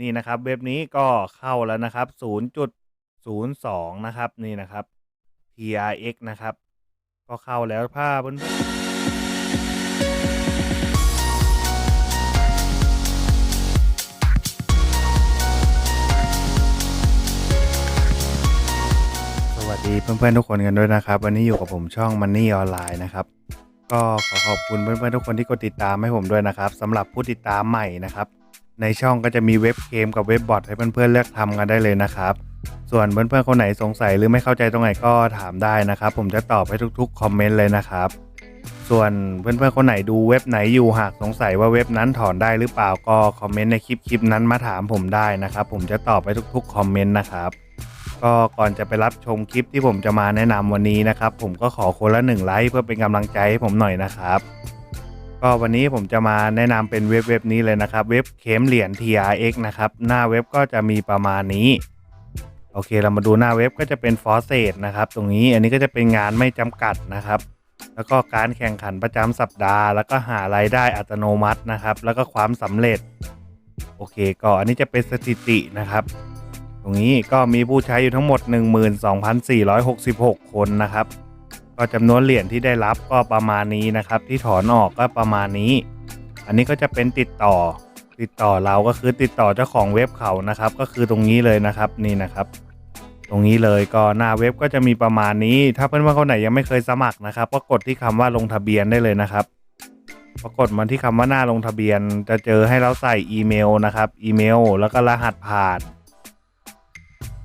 นี่นะครับเว็บนี้ก็เข้าแล้วนะครับ 0.02 นะครับนี่นะครับ TRX นะครับ ก็เข้าแล้วภาพนสวัสดีเพื่อนๆทุกคนกันด้วยนะครับ วันนี้อยู่กับผมช่อง Money ออนไลน์นะครับก็ขอขอบคุณเพื่อนๆทุกคนที่กดติดตามให้ผมด้วยนะครับสำหรับผู้ติดตามใหม่นะครับ ในช่องก็จะมีเว็บเกมกับเว็บบอทให้เพื่อนๆเลือกทำกันได้เลยนะครับ ส่วนเพื่อนๆคนไหนสงสัยหรือไม่เข้าใจตรงไหนก็ถามได้นะครับ ผมจะตอบให้ทุกๆคอมเมนต์เลยนะครับ ส่วนเพื่อนๆคนไหนดูเว็บไหนอยู่หากสงสัยว่าเว็บนั้นถอนได้หรือเปล่าก็คอมเมนต์ในคลิปคลิปนั้นมาถามผมได้นะครับ ผมจะตอบให้ทุกๆคอมเมนต์นะครับก็ก่อนจะไปรับชมคลิปที่ผมจะมาแนะนำวันนี้นะครับ ผมก็ขอคนละหนึ่งไลค์เพื่อเป็นกำลังใจให้ผมหน่อยนะครับ ก็วันนี้ผมจะมาแนะนำเป็นเว็บเว็บนี้เลยนะครับ เว็บเข็มเหรียญ TRX นะครับ หน้าเว็บก็จะมีประมาณนี้ โอเค เรามาดูหน้าเว็บก็จะเป็นฟอสเซตนะครับ ตรงนี้อันนี้ก็จะเป็นงานไม่จำกัดนะครับ แล้วก็การแข่งขันประจำสัปดาห์ แล้วก็หารายได้อัตโนมัตินะครับ แล้วก็ความสำเร็จ โอเค ก็อันนี้จะเป็นสถิตินะครับ ตรงนี้ก็มีผู้ใช้อยู่ทั้งหมด 12,466 คนนะครับ ก็จำนวนเหรียญที่ได้รับก็ประมาณนี้นะครับ ที่ถอนออกก็ประมาณนี้ อันนี้ก็จะเป็นติดต่อติดต่อเราก็คือติดต่อเจ้าของเว็บเขานะครับ ก็คือตรงนี้เลยนะครับนี่นะครับ ตรงนี้เลยก็หน้าเว็บก็จะมีประมาณนี้ ถ้าเพื่อนๆคนไหนยังไม่เคยสมัครนะครับ ก็กดที่คำว่าลงทะเบียนได้เลยนะครับพอกดมาที่คำว่าหน้าลงทะเบียน จะเจอให้เราใส่อีเมลนะครับอีเมล แล้วก็รหัสผ่าน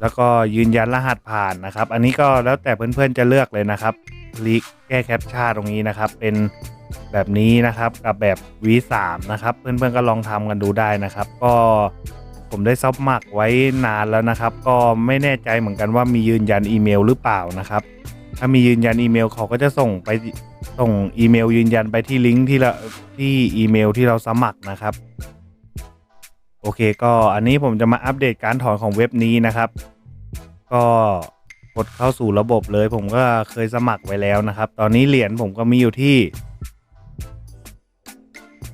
แล้วก็ยืนยันรหัสผ่านนะครับ อันนี้ก็แล้วแต่เพื่อนๆจะเลือกเลยนะครับ ลิกแก้แคปชั่นตรงนี้นะครับ เป็นแบบนี้นะครับกับแบบ V3 นะครับ เพื่อนๆก็ลองทำกันดูได้นะครับ ก็ผมได้ซับมักไว้นานแล้วนะครับ ก็ไม่แน่ใจเหมือนกันว่ามียืนยันอีเมลหรือเปล่านะครับ ถ้ามียืนยันอีเมลเขาก็จะส่งไปส่งอีเมลยืนยันไปที่ลิงก์ที่เราที่อีเมลที่เราสมัครนะครับ โอเคก็อันนี้ผมจะมาอัปเดตการถอนของเว็บนี้นะครับ ก็ กดเข้าสู่ระบบเลย ผมก็เคยสมัครไว้แล้วนะครับ ตอนนี้เหรียญผมก็มีอยู่ที่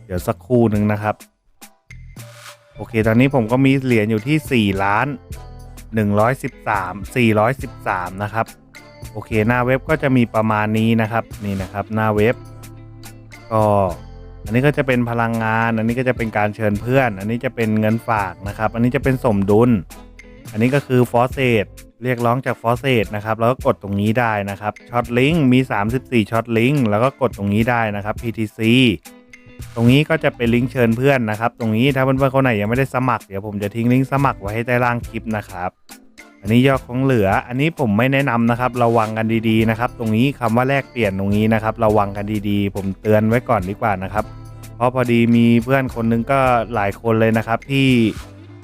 เดี๋ยวสักครู่หนึ่งนะครับ โอเค ตอนนี้ผมก็มีเหรียญอยู่ที่4ล้าน113 413 นะครับ โอเคหน้าเว็บก็จะมีประมาณนี้นะครับนี่นะครับ หน้าเว็บ ก็อันนี้ก็จะเป็นพลังงาน อันนี้ก็จะเป็นการเชิญเพื่อน อันนี้จะเป็นเงินฝากนะครับ อันนี้จะเป็นสมดุล อันนี้ก็คือฟอสเซต เรียกร้องจากฟอสเซตนะครับแล้วก็กดตรงนี้ได้นะครับช็อตลิงก์มี 34ช็อตลิงก์แล้วก็กดตรงนี้ได้นะครับ PTC ตรงนี้ก็จะเป็นลิงก์เชิญเพื่อนนะครับ ตรงนี้ถ้าเพื่อนๆคนไหนยังไม่ได้สมัครเดี๋ยวผมจะทิ้งลิงก์สมัครไว้ให้ใต้ล่างคลิปนะครับอันนี้ยอดของเหลือ อันนี้ผมไม่แนะนำนะครับ ระวังกันดีๆนะครับ ตรงนี้คำว่าแลกเปลี่ยนตรงนี้นะครับ ระวังกันดีๆ ผมเตือนไว้ก่อนดีกว่านะครับ เพราะพอดีมีเพื่อนคนนึงก็หลายคนเลยนะครับที่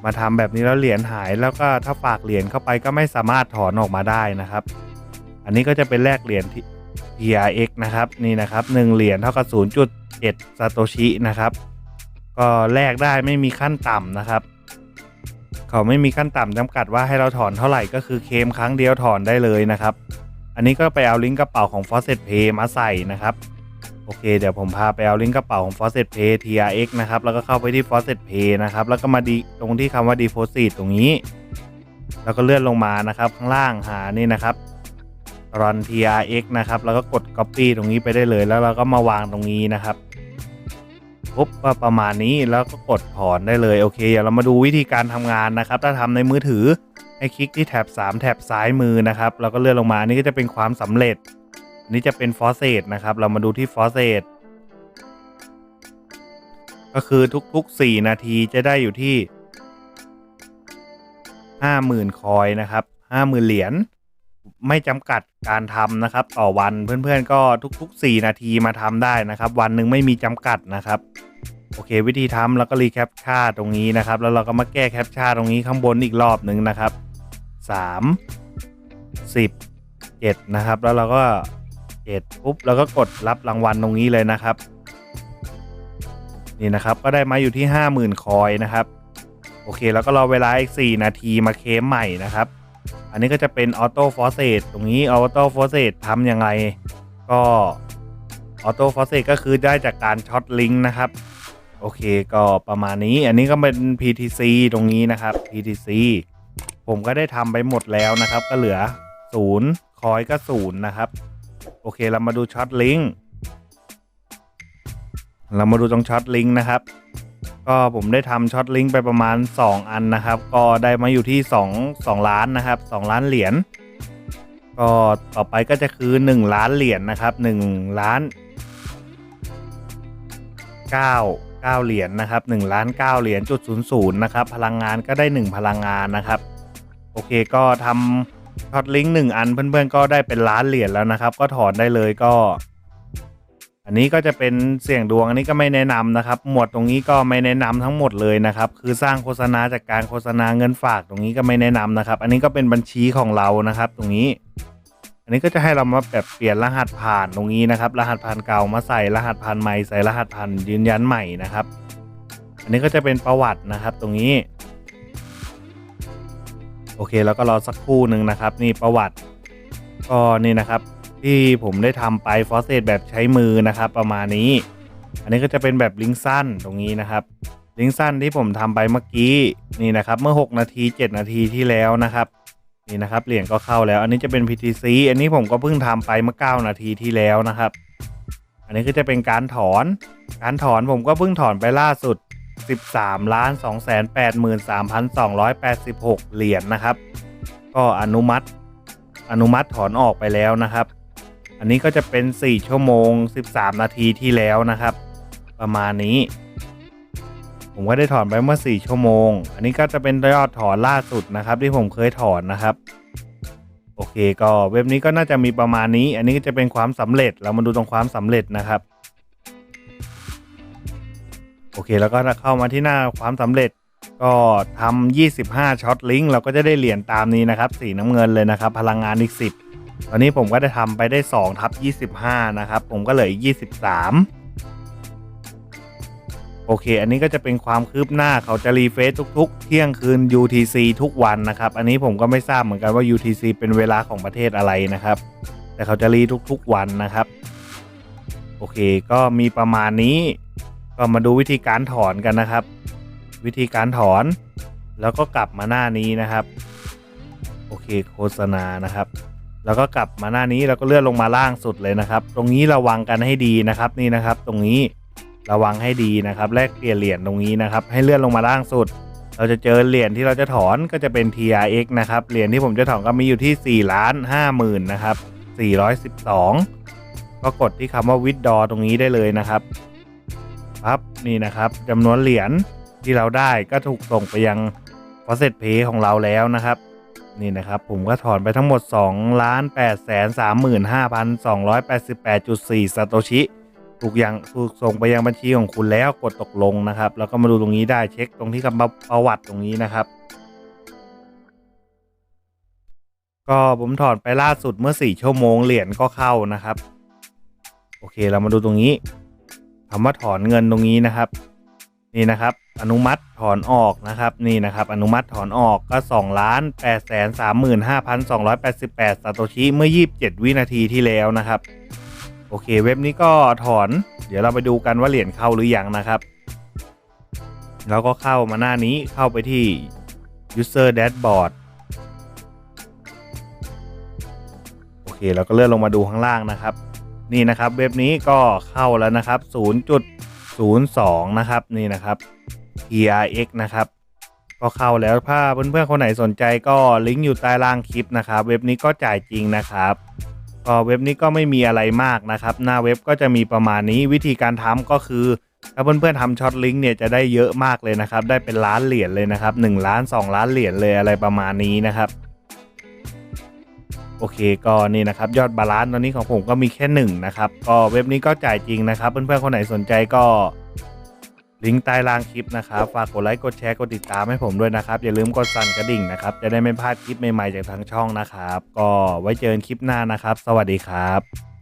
มาทำแบบนี้แล้วเหรียญหาย แล้วก็ถ้าฝากเหรียญเข้าไปก็ไม่สามารถถอนออกมาได้นะครับ อันนี้ก็จะเป็นแลกเหรียญที่ TRX นะครับนี่นะครับ1เหรียญเท่ากับ 0.7ซาโตชินะครับ ก็แลกได้ไม่มีขั้นต่ำนะครับ เขาไม่มีขั้นต่ำจำกัดว่าให้เราถอนเท่าไหร่ก็คือเคมครั้งเดียวถอนได้เลยนะครับ อันนี้ก็ไปเอาลิงก์กระเป๋าของ Faucet Pay มาใส่นะครับ อเคเดี๋ยวผมพาไปเอาลิงก์กระเป๋าของ Faucet Pay TRX นะครับ แล้วก็เข้าไปที่ Faucet Pay นะครับ แล้วก็มาดีตรงที่คำว่า Deposit ตรงนี้ แล้วก็เลื่อนลงมานะครับ ข้างล่างหานี่นะครับ Run TRX นะครับ แล้วก็กด Copy ตรงนี้ไปได้เลย แล้วเราก็มาวางตรงนี้นะครับปุ๊บก็ประมาณนี้แล้วก็กดถอนได้เลยโอเคเดี๋ยวเรามาดูวิธีการทำงานนะครับ ถ้าทำในมือถือให้คลิกที่แถบ 3 แถบซ้ายมือนะครับแล้วก็เลื่อนลงมานนี้ก็จะเป็นความสำเร็จ นี้จะเป็นฟอสเซตนะครับ เรามาดูที่ฟอสเซตก็คือทุก ๆ 4 นาทีจะได้อยู่ที่ 50,000 คอยนะครับ 50,000 เหรียญไม่จำกัดการทำนะครับ ต่อวันเพื่อนๆ ก็ทุก ๆ 4 นาทีมาทำได้นะครับ วันหนึ่งไม่มีจำกัดนะครับ โอเค วิธีทำแล้วก็รีแคปชาตรงนี้นะครับ แล้วเราก็มาแก้แคปชาตรงนี้ข้างบนอีกรอบหนึ่งนะครับ 3 10 7 นะครับ แล้วเราก็ 7ปุ๊บแล้วก็กดรับรางวัลตรงนี้เลยนะครับ นี่นะครับก็ได้มาอยู่ที่ 50,000 คอยนะครับ โอเค แล้วก็รอเวลาอีก 4 นาทีมาเคมใหม่นะครับ อันนี้ก็จะเป็นออโต้ฟอสเซตตรงนี้ออโต้ฟอสเซตทำยังไง ก็ออโต้ฟอสเซตก็คือได้จากการช็อตลิงก์นะครับโโอเคก็ประมาณนี้อันนี้ก็เป็น PTC ตรงนี้นะครับ PTC ผมก็ได้ทำไปหมดแล้วนะครับ ก็เหลือศูนย์คอยก็ศูนย์นะครับ โอเค เรามาดูช็อตลิงก์เรามาดูตรงช็อตลิงก์นะครับ ก็ผมได้ทำช็อตลิงก์ไปประมาณ 2 อันนะครับ ก็ได้มาอยู่ที่ 2 2 ล้านนะครับ 2 ล้านเหรียญก็ต่อไปก็จะคือ 1 ล้านเหรียญนะครับ1ล้าน9 9เหรียญนะครับ1ล้าน9เหรียญจุด00นะครับ พลังงานก็ได้ 1 พลังงานนะครับ โอเคก็ทำ ช็อตลิงก์หนึ่งอันเพื่อนๆก็ได้เป็นล้านเหรียญแล้วนะครับ ก็ถอนได้เลยก็ อันนี้ก็จะเป็นเสี่ยงดวงอันนี้ก็ไม่แนะนำนะครับ หมวดตรงนี้ก็ไม่แนะนำทั้งหมดเลยนะครับ คือสร้างโฆษณาจากการโฆษณาเงินฝากตรงนี้ก็ไม่แนะนำนะครับ อันนี้ก็เป็นบัญชีของเรานะครับ ตรงนี้ อันนี้ก็จะให้เรามาแบบเปลี่ยนรหัสผ่านตรงนี้นะครับ รหัสผ่านเก่ามาใส่รหัสผ่านใหม่ใส่รหัสผ่านยืนยันใหม่นะครับ อันนี้ก็จะเป็นประวัตินะครับ ตรงนี้ โอเค แล้วก็รอสักครู่หนึ่งนะครับ นี่ประวัติก็นี่นะครับ ที่ผมได้ทำไปฟอสเซตแบบใช้มือนะครับ ประมาณนี้ อันนี้ก็จะเป็นแบบลิงก์สั้นตรงนี้นะครับลิงก์สั้นที่ผมทำไปเมื่อกี้นี่นะครับ เมื่อ 6 นาที 7 นาทีที่แล้วนะครับนี่นะครับเหรียญก็เข้าแล้ว อันนี้จะเป็น PTC อันนี้ผมก็เพิ่งทำไปเมื่อ 9 นาทีที่แล้วนะครับ อันนี้ก็จะเป็นการถอน การถอนผมก็เพิ่งถอนไปล่าสุด 13ล้าน2 8 3 2 8 6 เหรียญนะครับ ก็อนุมัติอนุมัติถอนออกไปแล้วนะครับ อันนี้ก็จะเป็น 4 ชั่วโมง 13 นาทีที่แล้วนะครับ ประมาณนี้ ผมก็ได้ถอนไปเมื่อ 4 ชั่วโมง อันนี้ก็จะเป็นยอดถอนล่าสุดนะครับ ที่ผมเคยถอนนะครับ โอเคก็เว็บนี้ก็น่าจะมีประมาณนี้ อันนี้ก็จะเป็นความสำเร็จเรามาดูตรงความสำเร็จนะครับ โอเค แล้วก็เข้ามาที่หน้าความสำเร็จก็ทำ25 ช็อตลิงก์เราก็จะได้เหรียญตามนี้นะครับ สีน้ำเงินเลยนะครับ พลังงานอีก 10 ตอนนี้ผมก็ได้ทำไปได้2ทับ25 นะครับ ผมก็เหลืออีก 23 โอเค อันนี้ก็จะเป็นความคืบหน้าเขาจะรีเฟซทุกๆ เที่ยงคืน UTC ทุกวันนะครับ อันนี้ผมก็ไม่ทราบเหมือนกันว่า UTC เป็นเวลาของประเทศอะไรนะครับ แต่เขาจะรีทุกๆวันนะครับ โอเค ก็มีประมาณนี้ ก็มาดูวิธีการถอนกันนะครับ วิธีการถอน แล้วก็กลับมาหน้านี้นะครับ โอเคโฆษณานะครับ แล้วก็กลับมาหน้านี้แล้วก็เลื่อนลงมาล่างสุดเลยนะครับ ตรงนี้ระวังกันให้ดีนะครับนี่นะครับ ตรงนี้ระวังให้ดีนะครับ แลกเปลี่ยนเหรียญตรงนี้นะครับ ให้เลื่อนลงมาล่างสุด เราจะเจอเหรียญที่เราจะถอนก็จะเป็น TRX นะครับเหรียญที่ผมจะถอนก็มีอยู่ที่4ล้าน5หมื่นนะครับ412 ก็กดที่คำว่า withdraw ตรงนี้ได้เลยนะครับ ปั๊บนี่นะครับจำนวนเหรียญที่เราได้ก็ถูกส่งไปยัง f a u c e t Pay ของเราแล้วนะครับ นี่นะครับ ผมก็ถอนไปทั้งหมด2ล้าน8แสน35,288.4ซาโตชิ ถูกย่างถูกส่งไปยังบัญชีของคุณแล้วกดตกลงนะครับ แล้วก็มาดูตรงนี้ได้เช็คตรงที่คำประวัติตรงนี้นะครับ ก็ผมถอนไปล่าสุดเมื่อ 4 ชั่วโมงเหรียญก็เข้านะครับ โอเคเรามาดูตรงนี้ คำว่าถอนเงินตรงนี้นะครับ นี่นะครับ อนุมัติถอนออกนะครับ นี่นะครับ อนุมัติถอนออกก็2ล้าน8แสน35,288ซาโตชิเมื่อ 27 วินาทีที่แล้วนะครับ โอเค เว็บนี้ก็ถอน เดี๋ยวเราไปดูกันว่าเหรียญเข้าหรือยังนะครับ แล้วก็เข้ามาหน้านี้เข้าไปที่ user dashboard โอเคเราก็เลื่อนลงมาดูข้างล่างนะครับ นี่นะครับเว็บนี้ก็เข้าแล้วนะครับ 0.02 นะครับนี่นะครับ TRX นะครับก็เข้าแล้วถ้าเพื่อนๆคนไหนสนใจก็ลิงก์อยู่ใต้ล่างคลิปนะครับ เว็บนี้ก็จ่ายจริงนะครับก็เว็บนี้ก็ไม่มีอะไรมากนะครับ หน้าเว็บก็จะมีประมาณนี้วิธีการทำก็คือ ถ้าเพื่อนๆทำช็อตลิงก์เนี่ยจะได้เยอะมากเลยนะครับ ได้เป็นล้านเหรียญเลยนะครับ1ล้าน 2 ล้านเหรียญเลยอะไรประมาณนี้นะครับ โอเคก็นี่นะครับยอดบาลานซ์ตอนนี้ของผมก็มีแค่หนึ่งนะครับก็เว็บนี้ก็จ่ายจริงนะครับ เพื่อนๆคนไหนสนใจก็ลิงก์ใต้ล่างคลิปนะครับฝากกดไลค์กดแชร์กดติดตามให้ผมด้วยนะครับ อย่าลืมกดสั่นกระดิ่งนะครับ จะได้ไม่พลาดคลิปใหม่ๆจากทางช่องนะครับ ก็ไว้เจอกันคลิปหน้านะครับ สวัสดีครับ